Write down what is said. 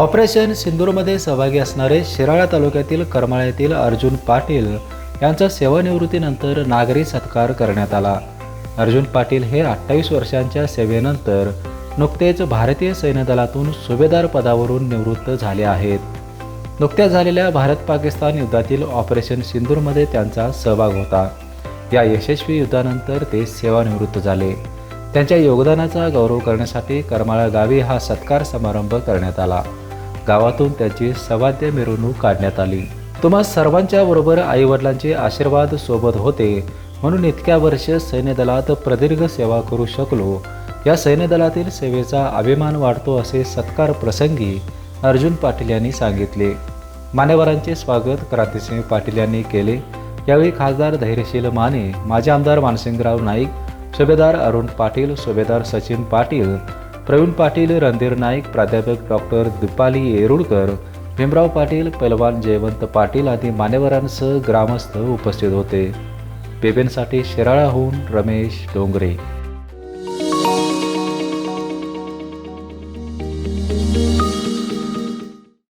Operation सिंदूरमध्ये सहभागी असणारे शिराळा तालुक्यातील करमाळा येथील अर्जुन पाटील यांचा सेवानिवृत्तीनंतर नागरी सत्कार करण्यात आला. अर्जुन पाटील हे अठ्ठावीस वर्षांच्या सेवेनंतर नुकतेच भारतीय सैन्य दलातून सुभेदार पदावरून निवृत्त झाले आहेत. नुकत्याच झालेल्या भारत पाकिस्तान युद्धातील ऑपरेशन सिंदूरमध्ये त्यांचा सहभाग होता. या यशस्वी युद्धानंतर ते सेवानिवृत्त झाले. त्यांच्या योगदानाचा गौरव करण्यासाठी करमाळा गावी हा सत्कार समारंभ करण्यात आला. गावातून त्यांची सवाद्य मिरवणूक काढण्यात आली. तुम्हा सर्वांच्या बरोबर आईवडिलांचे आशीर्वाद सोबत होते. म्हणून इतक्या वर्ष सैन्य दलात प्रदीर्घ सेवा करू शकलो. या सैन्य दलातील सेवेचा अभिमान वाढतो असे सत्कार प्रसंगी अर्जुन पाटील यांनी सांगितले. मान्यवरांचे स्वागत क्रांतिसिंह पाटील यांनी केले. यावेळी खासदार धैर्यशील माने माजी आमदार मानसिंगराव नाईक सुभेदार अरुण पाटील सुभेदार सचिन पाटील प्रवीण पाटील रणधीर नाईक प्राध्यापक डॉक्टर दीपाली येरुळकर भीमराव पाटील पैलवान जयवंत पाटील आदी मान्यवरांसह ग्रामस्थ उपस्थित होते. पेबेनसाठी शिराळाहून रमेश डोंगरे.